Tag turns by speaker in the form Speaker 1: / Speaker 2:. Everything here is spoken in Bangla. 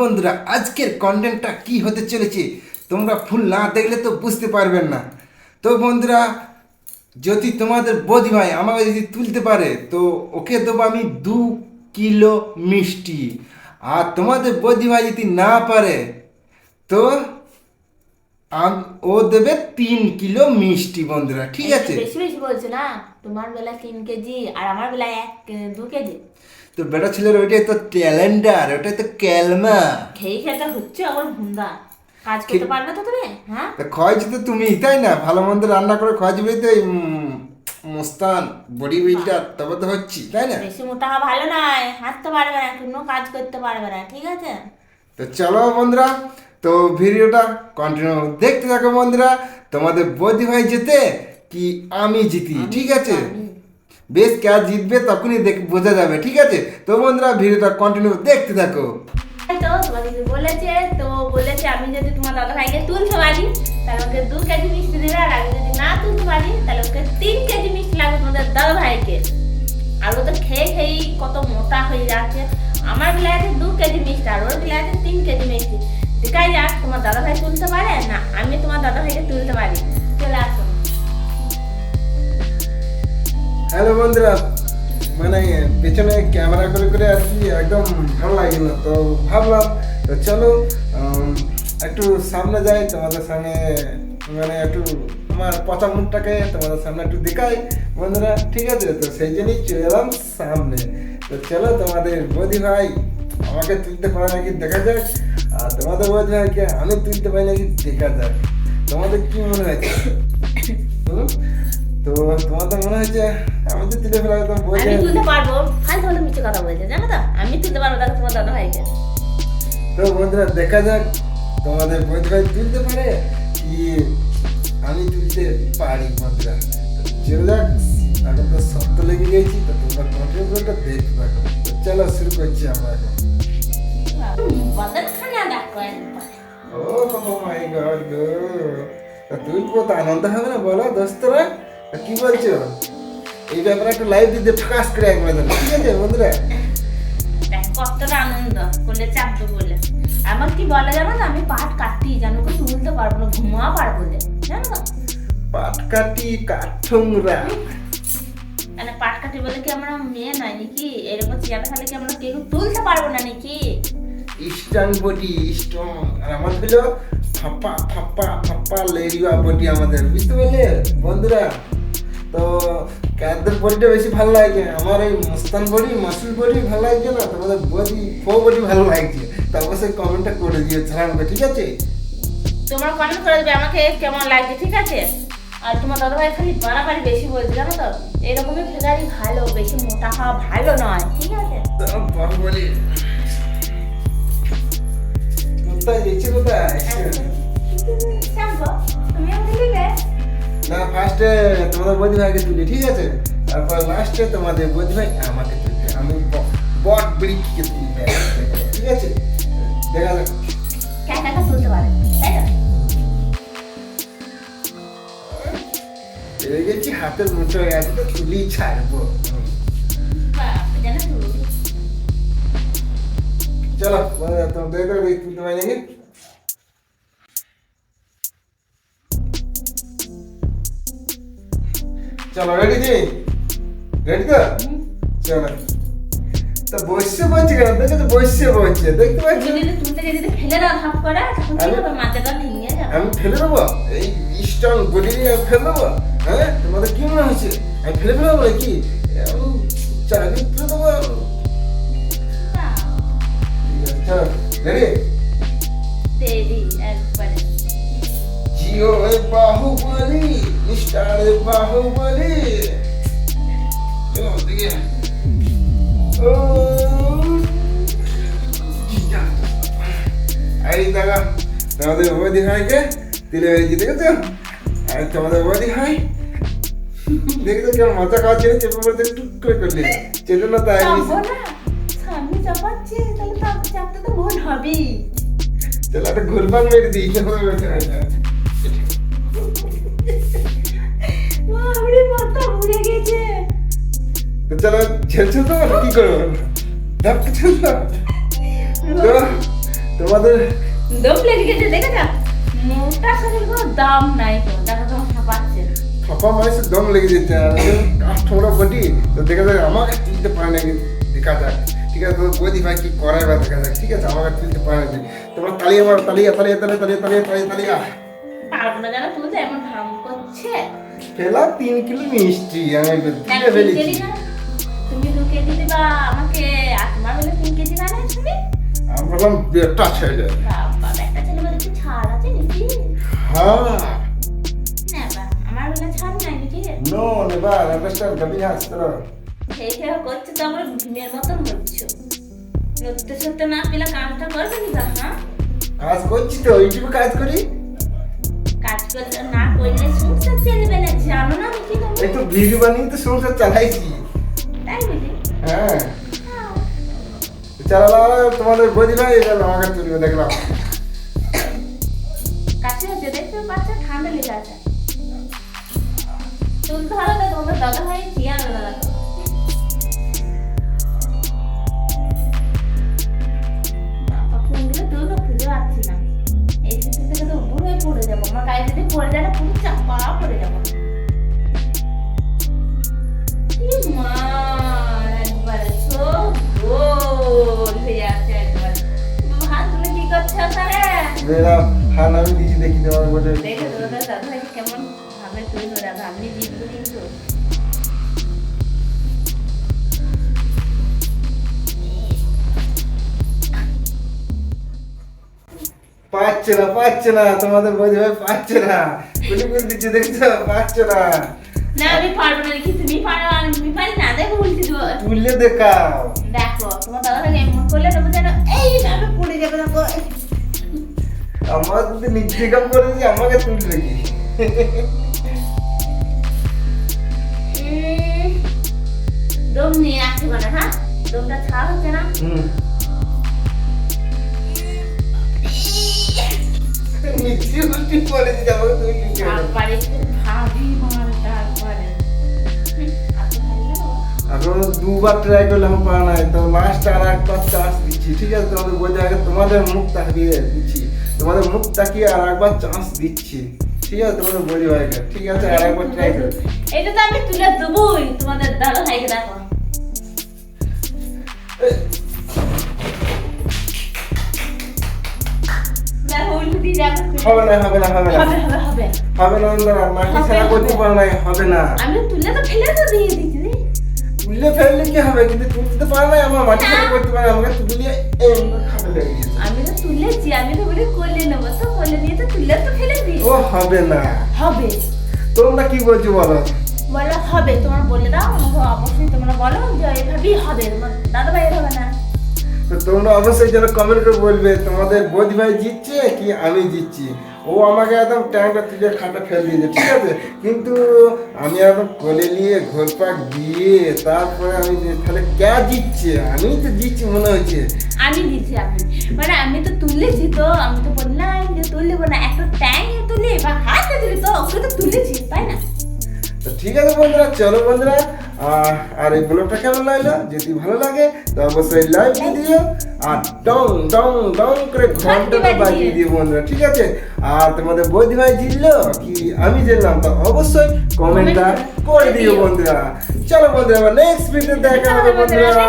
Speaker 1: বন্ধুরা
Speaker 2: আজকের কন্টেন্টটা কি হতে চলেছে তোমরা ফুল না দেখলে তো বুঝতে পারবেন না। তো বন্ধুরা যদি তোমাদের বৌদিভাই আমাকে যদি তুলতে পারে তো ওকে দেবো আমি দু কিলো মিষ্টি। আর তোমাদের বৌদিভাই যদি না পারে তো ও দেবে তিন কিলো মিষ্টি বন্ধুরা ঠিক আছে?
Speaker 1: বেশি বেশি বলছো না? তোমার বেলা তিন কেজি আর আমার বেলা এক দু কেজি।
Speaker 2: তো বেটা ছেলের ওইটাই তো ট্যালেন্ডার ওটাই তো ক্যালমা।
Speaker 1: খেয়ে খেতে হচ্ছে আমার ভুন্দা কাজ করতে পারবে তো তুমি? হ্যাঁ?
Speaker 2: তা তো তুমি তাই না? ভালো মন্দ রান্না করে খাওয়াইছি বলেই তো উম, বডি বিল্ডার তবে তো হচ্ছি তাই না?
Speaker 1: বেশি মোটা ভালো নয় হাঁটতে পারবে না কোনো কাজ করতে পারবে না ঠিক আছে?
Speaker 2: তো চলো বন্ধুরা তো ভিডিওটা কন্টিনিউ দেখতে থাকো বন্ধুরা তোমাদের বৌদি ভাই যেতে কি আমি জিতি ঠিক আছে। বেশ কে জিতবে তখনই দেখ, বোঝা যাবে, ঠিক আছে? তো বন্ধুরা, ভিডিওটা কন্টিনিউ দেখতে থাকো।
Speaker 1: বলেছে, তো বলেছে আমি যদি তোমার দাদা ভাইকে তুলতে পারি তাহলে ওকে তিন কেজি মিষ্টি লাগবে তোমাদের দাদা ভাইকে। খেয়ে কত মোটা হয়ে যাচ্ছে। আমার আছে দু কেজি মিষ্টি, আর ওর আছে তিন কেজি মিষ্টি। তোমার দাদা ভাই তুলতে পারে, না আমি তোমার দাদা ভাইকে তুলতে পারি। চলে আসো।
Speaker 2: হ্যালো বন্ধুরা মানে পেছনে ক্যামেরা করে করে আসছি, একদম ভালো লাগে না, তো ভাবলাম, তো চলো একটু সামনে যাই, তোমাদের সামনে মানে একটু আমার পচা মুখটাকে তোমাদের সামনে একটু দেখাই। বন্ধুরা, ঠিক আছে, তো সেই জন্যই চলে এলাম সামনে। তো চলো, তোমাদের বৌদি ভাই, আমাকে তুলতে পারে নাকি দেখা যাক, আর তোমাদের বৌদি ভাইকে আমি তুলতে পারি নাকি দেখা যাক। তোমাদের কি মনে হয়েছে? তো তোমার তো মনে হচ্ছে আমি তো তুলে ফেলা বোঝা
Speaker 1: আমি তুলতে পারব। ফালতু মিথ্যে কথা বলছে জানো তো? আমি তুলতে পারব দেখো তোমার দাদা ভাইকে।
Speaker 2: তো বন্ধুরা দেখা যাক তোমাদের বৈধ ভাই তুলতে পারে কি আমি তুলতে পারি বন্ধুরা। তো চলে যাক এখন তো শব্দ লেগে গেছি তো তোমরা কন্টিনিউটা দেখতে থাকো। চলো শুরু করছি আমরা এখন। ও মাই গড গো। তা তুলবো তো আনন্দ হবে না বলো দোস্তরা? তা কি বলছো? এই ব্যাপারে একটা লাইভ দিতে ফাঁস করে একবার ঠিক আছে বন্ধুরা?
Speaker 1: কতটা আনন্দ করলে চাপবে বলে। আমার কি বলে জানো তো আমি পাট কাটি জানো কি তুলতে পারব না ঘুমা পারব না জানো? তো
Speaker 2: পাটকাটি কাঠুংরা
Speaker 1: মানে পাট কাটি বলে কি আমরা মেয়ে নয় নাকি? এরকম চেয়ারে কি আমরা কেউ তুলতে পারব না নাকি?
Speaker 2: স্ট্রং বডি স্ট্রং আর আমার হলো ফাপা ফাপা ফাপা লেরিয়া বডি আমাদের বুঝতে পারলে? বন্ধুরা তো কাদের বডিটা বেশি ভালো লাগে? আমার এই মুস্তান বডি মাসুল বডি ভালো লাগছে না? তোমাদের বডি ফো বডি ভালো লাগছে। তো অবশ্যই কমেন্টটা করে দিও ছাড়াবে ঠিক আছে?
Speaker 1: তোমরা কমেন্ট করে দেবে আমাকে কেমন লাগছে ঠিক আছে? আর তোমার দাদা ভাই খালি বাড়াবাড়ি বেশি বলছে জানো তো? এরকমই ফেদারি ভালো বেশি মোটা হওয়া ভালো নয় ঠিক আছে?
Speaker 2: তো বাহুবলি কোথায় যাচ্ছে কোথায়? ফার্স্টে তোমাদের বৌদি ভাইকে তুলি ঠিক আছে? তারপর লাস্টে তোমাদের বৌদি ভাই আমাকে তুলবে আমি বট বৃক্ষকে তুলবে ঠিক আছে? দেখা যাক।
Speaker 1: একা একা তুলতে পারে তাই না?
Speaker 2: পেরে গেছি হাতের মুঠো হয়ে তো তুলি ছাড়বো।
Speaker 1: তো?
Speaker 2: চলো দেখো তুলতে পারি নাকি? চলো রেডি জি? রেডি তো? চলো। তা বসে বলছে কেন? দেখো তো বসে বলছে দেখতে পাচ্ছি?
Speaker 1: তুমি যদি যদি ফেলে দাও ধাপ করে তখন কি
Speaker 2: আমি-
Speaker 1: হবে মাথাটা ভেঙে যাবে
Speaker 2: আমি ফেলে দেবো? এই স্ট্রং বডি নিয়ে আমি ফেলে দেবো? হ্যাঁ? তোমাদের কি মনে হচ্ছে আমি ফেলে ফেলে দেবো কি আমি চারিত্র দেবো? চলো রেডি
Speaker 1: দেরি একবারে।
Speaker 2: জিও বাহুবলি। বাহুবলি এই দেখা তোমাদের বৌদি ভাইকে তিলে হয়েছি দেখেছ আর তোমাদের বৌদি ভাই দেখেছ কেমন মজা খাওয়াচ্ছে চেপে পড়তে করে করলে চেপে না তাই
Speaker 1: সামনে চাপাচ্ছে তাহলে তো চাপতে তো মন হবেই
Speaker 2: চলো একটা ঘুরপাক মেরে দিই
Speaker 1: ঘুরে গেছে
Speaker 2: চলো ছেড়ছো তো কি করব? ধাপকে তো তোমাদের
Speaker 1: দম লেগে গেছে দেখে যা। মোটা শরীর কোনো দাম নাই তো দেখা তোমার ছাপাচ্ছে।
Speaker 2: ফাঁপা মানুষের দম লেগে যেতে কাস্টমার বটি তো দেখা যাক আমাকে তুলতে পারে নাকি? দেখা যাক। ঠিক আছে তো বৌদি ভাই কি করায় বা দেখা যাক। ঠিক আছে আমাকে তুলতে পারে নাকি? তোমরা তালিয়া মার তালিয়া তালিয়া তালিয়া তালিয়া তালিয়া তালিয়া তালিয়া।
Speaker 1: পারব না জানো তুলতে এমন ভাম করছে
Speaker 2: ফেলা তিন কিলো মিষ্টি আমি তুলে ফেলেছি
Speaker 1: না? তুমি দু কেজি দিবা আমাকে আত্মা বলে তিন কেজি না নেয়
Speaker 2: আমি বললাম বেটা ছেলে
Speaker 1: বাবা একটা ছেলে বলে ছাড় আছে নাকি?
Speaker 2: হ্যাঁ।
Speaker 1: না
Speaker 2: কবি
Speaker 1: করছে তো আমরা ভীমের মতন হচ্ছ। পেলে কাজটা করবে নি হ্যাঁ?
Speaker 2: কাজ করছি তো ইউটিউবে কাজ করি?
Speaker 1: কাজ করলে না করলে চলবে জানো না কি
Speaker 2: একটু ভিডিও বানিয়ে তো সংসার চালাইছি।
Speaker 1: তাই বুঝি
Speaker 2: হ্যাঁ।
Speaker 1: হ্যাঁ।
Speaker 2: তোমাদের বৌদি ভাই আমাকে তুলবে দেখলাম।
Speaker 1: কাছে হচ্ছে দেখতে পাচ্ছ ঠান্ডা লেগে আছে। তুলতে হবে তো তোমাদের দাদা ভাই চেয়ার আলাদা। পড়ে গায়ে যদি পড়ে যায় না পুরো চাপা পড়ে যাব। গোল হয়ে যাচ্ছে একবারে। হাত তুলে কি করছ তাহলে
Speaker 2: মেয়েরা আমি দিচ্ছি দেখি তোমার
Speaker 1: দেখে তোমাদের দাদা কেমন ভাবে তৈরি ধরে আমি জিতবো
Speaker 2: পাচ্ছে না পাচ্ছে না তোমাদের বৌদি ভাই পাচ্ছে না। কুলি কুলি দিচ্ছে দেখছ? পাচ্ছে না।
Speaker 1: না আমি পারব না দেখি তুমি পারো আমি পারি না দেখো উল্টে দেবো।
Speaker 2: তুললে দেখাও।
Speaker 1: দেখো তোমার দাদা ভাই এমন করলে নেব যেন এইভাবে পড়ে যাবে দেখো।
Speaker 2: আমার যদি নিজে কাম করেছি আমাকে তুললে কি?
Speaker 1: দম নিয়ে আসতে পারে হ্যাঁ? দমটা ছাড়া হচ্ছে না।
Speaker 2: হুম। পড়েছি আমাকে তুললে কি
Speaker 1: তারপরে ভাবি তারপরে?
Speaker 2: এখন দুবার ট্রাই করলাম পাওয়া নাই। তো লাস্ট আর চান্স দিচ্ছি ঠিক আছে? তোমাদের বলতে আগে তোমাদের মুখ তাকিয়ে দিচ্ছি। তোমাদের মুখ তাকিয়ে আর একবার চান্স দিচ্ছি? ঠিক আছে? তোমাদের বলি ভাইকে ঠিক আছে? আর একবার ট্রাই করো।
Speaker 1: এটা তো আমি তুলে দেবই। তোমাদের দাদা ভাইকে দেখো।
Speaker 2: হবে না হবে না হবে না।
Speaker 1: হবে হবে হবে।
Speaker 2: হবে না মাটি ছাড়া করতে পারো না হবে না।
Speaker 1: আমি তুলে তো ফেলে তো দিয়ে দিচ্ছি রে।
Speaker 2: ফেললে কি হবে? কিন্তু তুলতে তো পারো না আমার মাটি ছাড়া করতে পারে আমাকে তুলিয়ে এই খাবে লেগে
Speaker 1: আমি তো তুলেছি আমি তো বলি কোলে নেব তো কোলে দিয়ে তো তুলে তো ফেলে দিই
Speaker 2: ও হবে না।
Speaker 1: হবে।
Speaker 2: তোমরা কি বলছো বলো?
Speaker 1: বলো হবে তোমার বলে দাও আমাকে অবশ্যই তোমরা বলো যে এভাবেই হবে। তোমার দাদা ভাই হবে না।
Speaker 2: তো তোমরা অবশ্যই যেন কমেন্ট করে বলবে, তোমাদের বোধ ভাই জিতছে কি আমি জিতছি? ও আমাকে একদম ট্যাঙ্কটা তুলে খাটা ফেল দিয়েছে, ঠিক আছে? কিন্তু আমি একদম কোলে নিয়ে ঘোরপাক দিয়ে তারপরে আমি তাহলে কে জিতছে? আমি তো জিতছি মনে হচ্ছে।
Speaker 1: আমি দিচ্ছি আপনি মানে আমি তো তুলেছি তো, আমি তো বললাম যে তুলব না, একটা ট্যাঙ্কে তুলি বা হাতে তুলি তো ওকে তো তুলেছি তাই না?
Speaker 2: তো ঠিক আছে বন্ধুরা চলো বন্ধুরা আর এই ব্লগটা কেমন লাগল? যদি ভালো লাগে তো অবশ্যই লাইক দিয়ে দিও আর ডং ডং ডং করে ঘন্টাটা বাজিয়ে দিও বন্ধুরা ঠিক আছে? আর তোমাদের বৌদি ভাই জিতলো কি আমি জিতলাম তো অবশ্যই কমেন্টটা করে দিও বন্ধুরা। চলো বন্ধুরা নেক্সট ভিডিও দেখা হবে বন্ধুরা।